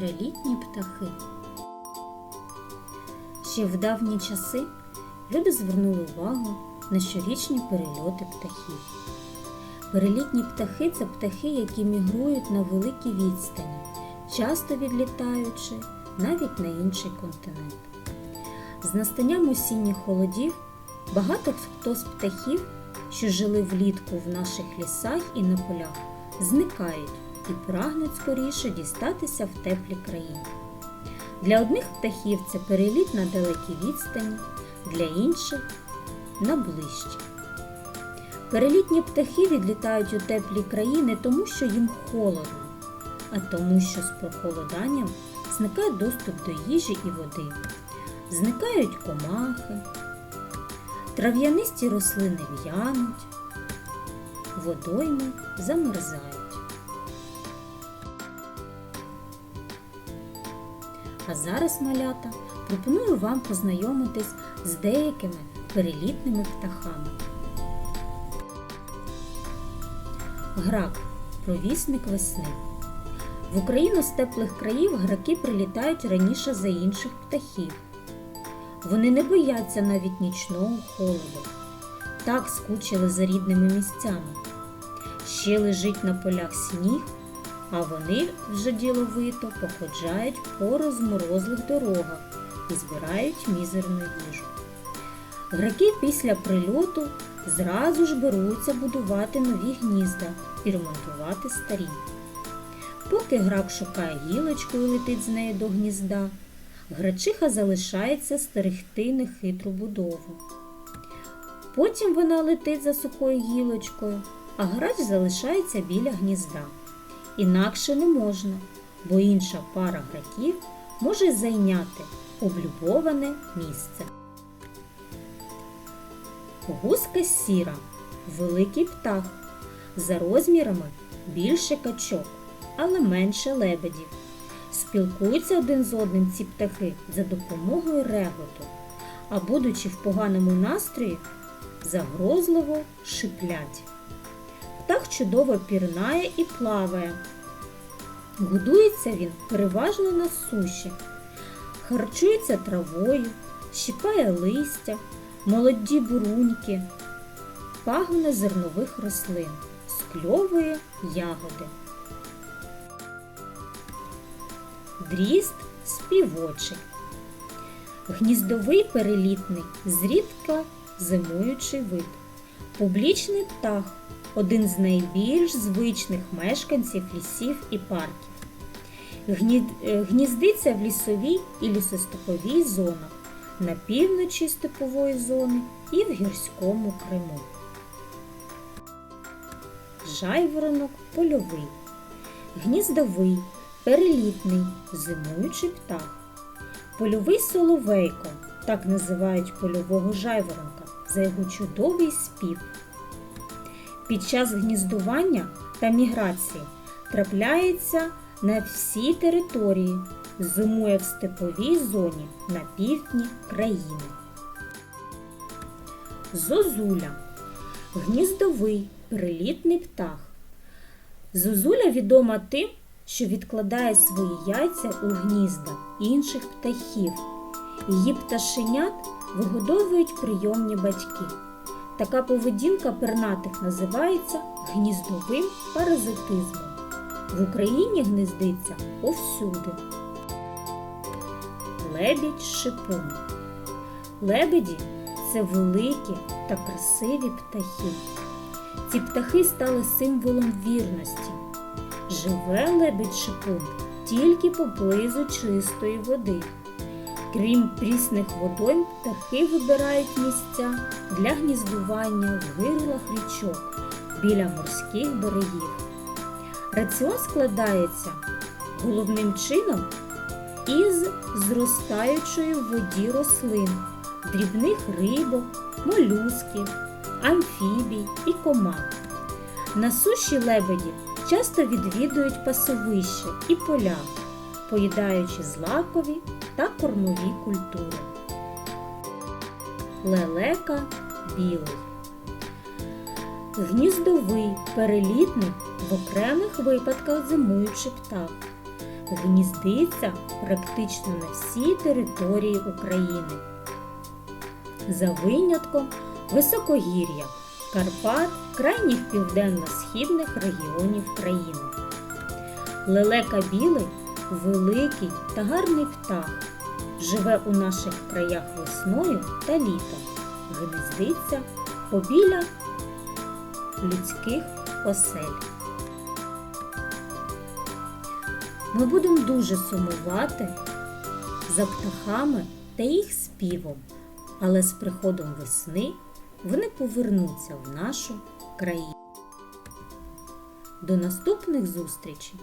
Перелітні птахи. Ще в давні часи люди звернули увагу на щорічні перельоти птахів. Перелітні птахи це птахи, які мігрують на великі відстані, часто відлітаючи навіть на інший континент. З настанням осінніх холодів багато хто з птахів, що жили влітку в наших лісах і на полях, зникають і прагнуть скоріше дістатися в теплі країни. Для одних птахів це переліт на далекі відстані, для інших на ближчі. Перелітні птахи відлітають у теплі країни, тому що їм холодно, а тому, що з прохолоданням зникає доступ до їжі і води, зникають комахи, трав'янисті рослини в'януть, водойми замерзають. А зараз, малята, пропоную вам познайомитись з деякими перелітними птахами. Грак провісник весни. В Україну з теплих країв граки прилітають раніше за інших птахів. Вони не бояться навіть нічного холоду. Так скучили за рідними місцями. Ще лежить на полях сніг, а вони вже діловито походжають по розморозлих дорогах і збирають мізерну їжу. Граки після прильоту зразу ж беруться будувати нові гнізда і ремонтувати старі. Поки грак шукає гілочку і летить з нею до гнізда, грачиха залишається стерегти нехитру будову. Потім вона летить за сухою гілочкою, а грач залишається біля гнізда. Інакше не можна, бо інша пара граків може зайняти облюбоване місце. Гуска сіра великий птах, за розмірами більше качок, але менше лебедів. Спілкуються один з одним ці птахи за допомогою реготу, а будучи в поганому настрої, загрозливо шиплять. Птах чудово пірнає і плаває. Годується він переважно на суші, харчується травою, щипає листя, молоді буруньки, пагони зернових рослин, скльовує ягоди. Дріст співочий. Гніздовий перелітний, зрідка зимуючий вид. Публічний птах один з найбільш звичних мешканців лісів і парків. Е, Гніздиться в лісовій і лісостеповій зонах, на півночі степової зони і в гірському Криму. Жайворонок польовий. Гніздовий, перелітний, зимуючий птах. Польовий соловейко, так називають польового жайворонка, за його чудовий спів. Під час гніздування та міграції трапляється на всій території, зимує в степовій зоні на півдні країни. Зозуля гніздовий перелітний птах. Зозуля відома тим, що відкладає свої яйця у гнізда інших птахів. Її пташенят вигодовують прийомні батьки. Така поведінка пернатих називається гніздовим паразитизмом. В Україні гнездиться повсюди. Лебідь шипун. Лебеді це великі та красиві птахи. Ці птахи стали символом вірності. Живе лебідь шипун тільки поблизу чистої води. Крім прісних водойм, птахи вибирають місця для гніздування в гирлах річок біля морських берегів. Раціон складається головним чином із зростаючої в воді рослин, дрібних рибок, молюсків, амфібій і комах. На суші лебеді часто відвідують пасовища і поля, поїдаючи злакові та кормові культури. Лелека білий. Гніздовий, перелітний, в окремих випадках зимуючий птах. гніздиться практично на всій території України. За винятком високогір'я, Карпат, крайніх південно-східних регіонів країни. Лелека білий великий та гарний птах. Живе у наших краях весною та літом. Гнездиться побіля людських осель. Ми будемо дуже сумувати за птахами та їх співом, але з приходом весни вони повернуться в нашу країну. До наступних зустрічей!